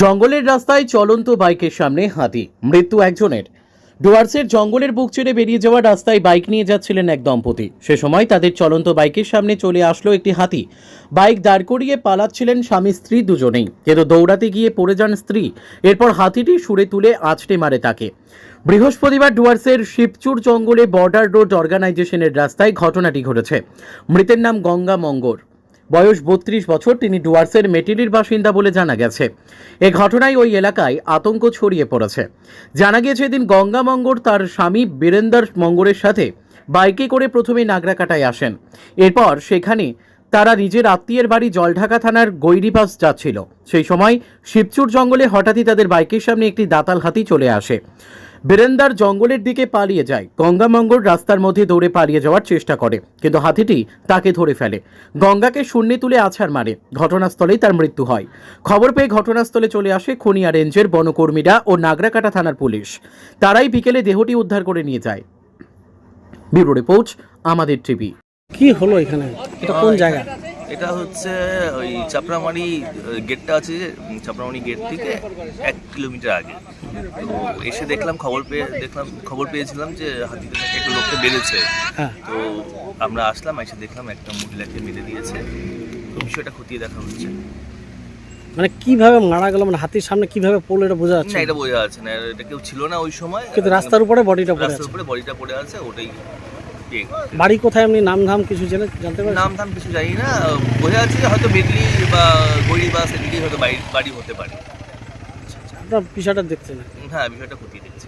জঙ্গলের রাস্তায় চলন্ত বাইকের সামনে হাতি। মৃত্যু একজনের। ডুয়ার্সের জঙ্গলের বুক ছেড়ে বেরিয়ে যাওয়া রাস্তায় বাইক নিয়ে যাচ্ছিলেন এক দম্পতি। সে সময় তাদের চলন্ত বাইকের সামনে চলে আসলো একটি হাতি। বাইক দাঁড় করিয়ে পালাচ্ছিলেন স্বামী স্ত্রী দুজনেই। কিন্তু দৌড়াতে গিয়ে পড়ে যান স্ত্রী। এরপর হাতিটি সুরে তুলে আছড়ে মারে তাকে। বৃহস্পতিবার ডুয়ার্সের শিবচুর জঙ্গলে বর্ডার রোড অর্গানাইজেশনের রাস্তায় ঘটনাটি ঘটেছে। মৃতের নাম গঙ্গা মঙ্গর। বয়স বত্রিশ বছর, তিনি ডুয়ার্সের মেটিলির বাসিন্দা বলে জানা গেছে। এ ঘটনায় ওই এলাকায় আতঙ্ক ছড়িয়ে পড়েছে। জানা গিয়েছে এদিন গঙ্গা মঙ্গর তার স্বামী বীরেন্দর মঙ্গরের সাথে বাইকে করে প্রথমে নাগরাকাটায় আসেন। এরপর সেখানে তারা নিজের আত্মীয়ের বাড়ি জলঢাকা থানার গৈরিপাস যাচ্ছিল। সেই সময় শিবচুর জঙ্গলে হঠাৎই তাদের বাইকের সামনে একটি দাতাল হাতি চলে আসে। বীরেন্দার জঙ্গলের দিকে পালিয়ে যায়। গঙ্গামঙ্গল রাস্তার মধ্যে দৌড়ে পালিয়ে যাওয়ার চেষ্টা করে, কিন্তু হাতিটি তাকে ধরে ফেলে। গঙ্গাকে শূন্যে তুলে আছাড় মারে। ঘটনাস্থলেই তার মৃত্যু হয়। খবর পেয়ে ঘটনাস্থলে চলে আসে খুনিয়া রেঞ্জের বনকর্মীরা ও নাগরাকাটা থানার পুলিশ। তারাই বিকেলে দেহটি উদ্ধার করে নিয়ে যায়। ব্যুরো রিপোর্ট, আমাদের টিভি। কি হলো এখানে? এটা কোন জায়গা? এটা হচ্ছে ওই চাপড়ামারি গেটটা আছে যে চাপড়ামারি গেট থেকে এক কিলোমিটার আগে। তো এসে দেখলাম খবর পেয়ে দেখলাম খবর পেয়েছিলাম যে হাতিতে নাকি একটা লোককে বেড়েছে। হ্যাঁ। তো আমরা আসলাম এসে দেখলাম একটা মহিলাকে মেরে দিয়েছে। তো বিষয়টা খতিয়ে দেখা হচ্ছে। মানে কীভাবে মারা গেল? মানে হাতির সামনে কীভাবে পড়ল এটা বোঝা যাচ্ছে না। এটা বোঝা যাচ্ছে না। এটা কেউ ছিল না ওই সময়। কিন্তু রাস্তার উপরে বডিটা পড়ে রাস্তার আছে। উপরে বডিটা পড়ে আছে ওটাই। বাড়ি কোথায় আপনি? নাম ধাম কিছু জেনে জানতে পারেন নাম ধাম কিছু জানি না বোঝা যাচ্ছে যে হয়তো মেদলি বা গড়ি বা সেদিকেই হয়তো বাড়ি বাড়ি হতে পারে। আপনার বিষয়টা দেখছেন হ্যাঁ বিষয়টা খতিয়ে দেখছি।